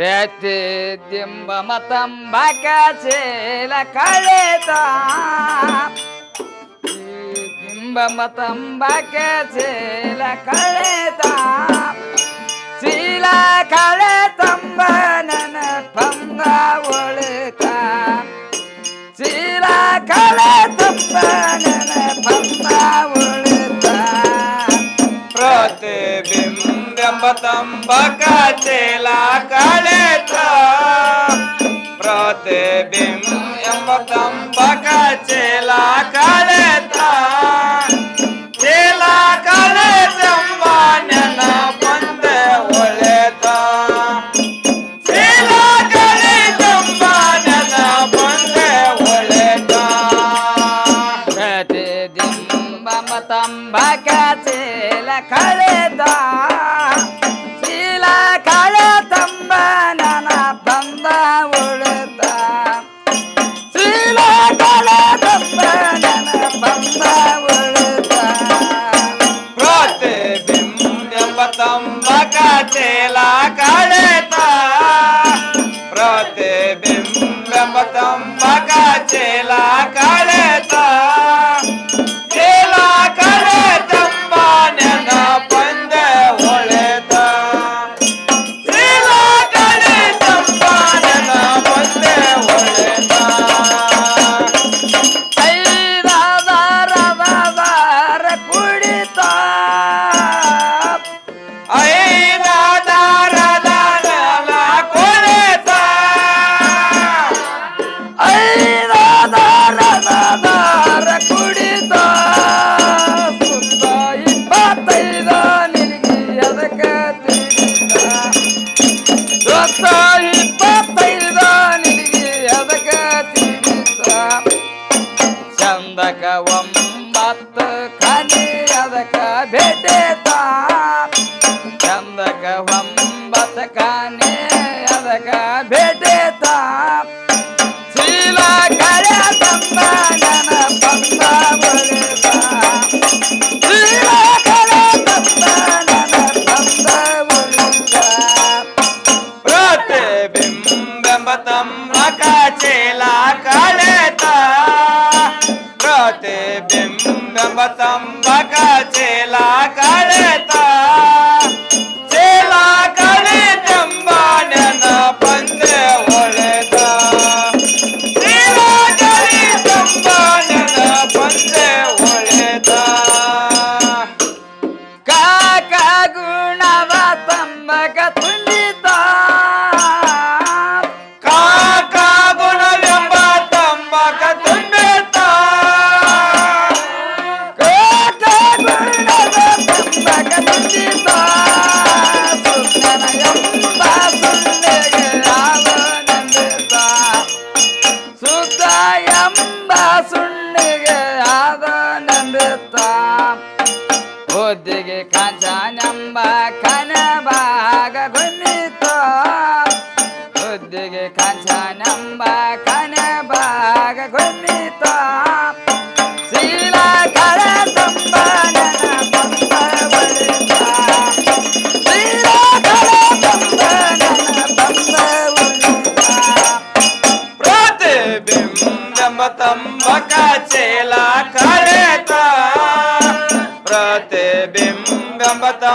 ಪ್ರೇತಿದ್ಯಂಬ ಮತಂಬಕ ಚೇಲ ಕಳೆತ. ಬಿಂಬ ಮತಂಬಕ ಚೇಲ ಕಳೆತ. ಚೀಲ ಕಳೆತಂಬ ನನ ಪಂಗ ಒಳಿತ ಚೀಲ ಕಳೆತಂಬ ನನ ಪ ಎಂಬತಂಬಕತೆಲಾ ಕಳೆತ ಪ್ರತಿಬಿಂಬ ಎಂಬತಂಬಕತೆಲಾ ಕಳೆ చేలా కళత ప్రతిబింబ చేలా కళత ने अदका भेटे ताप सीला करे तम्मा गन पम्मा बड़े बाप सीला करे तम्मा गन पम्मा बड़े बाप प्रतिबिंब बतम अकाचेला काले ता प्रतिबिंब बतम अकाचे ಒದ್ದಿಗೆ ಖಜಾನಂಬ ಕ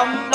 আমরা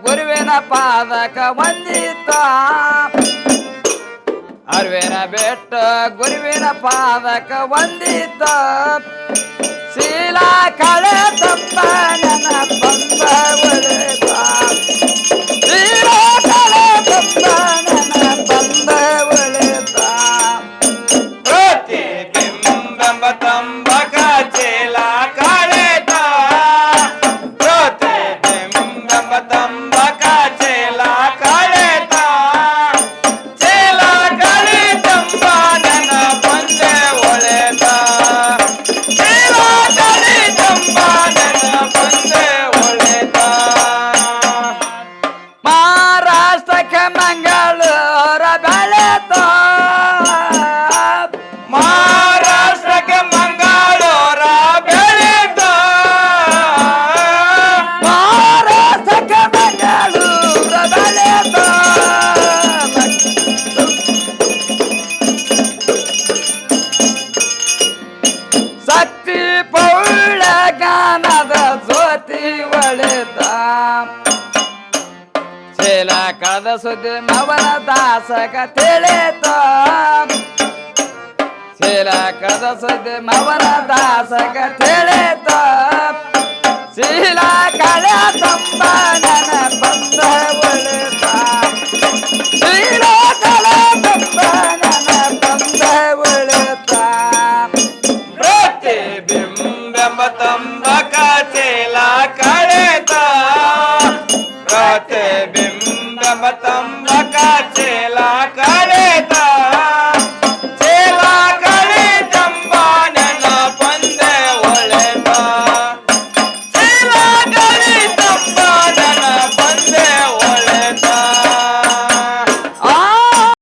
ಗುರುವಿನ ಪಾದಕ ವಂದಿತ ಅರಿವಿನ ಬೆಟ್ಟ ಗುರುವಿನ ಪಾದಕ ವಂದಿತ ಶೀಲಾ ಕಳೆ ತಪ್ಪ ನನ್ನ ಬಂದ ಕಳೆದ ಸುದ್ದಿ ನವನ ದಾಸಕ ತಿಳಿತು. ಶೀಲ ಕಳೆದ ಸುದ್ದಿ ಮವನ ದಾಸಕ ತಿಳಿತು. ಶೀಲ ಕಳೆ ತಂಬ தம தம்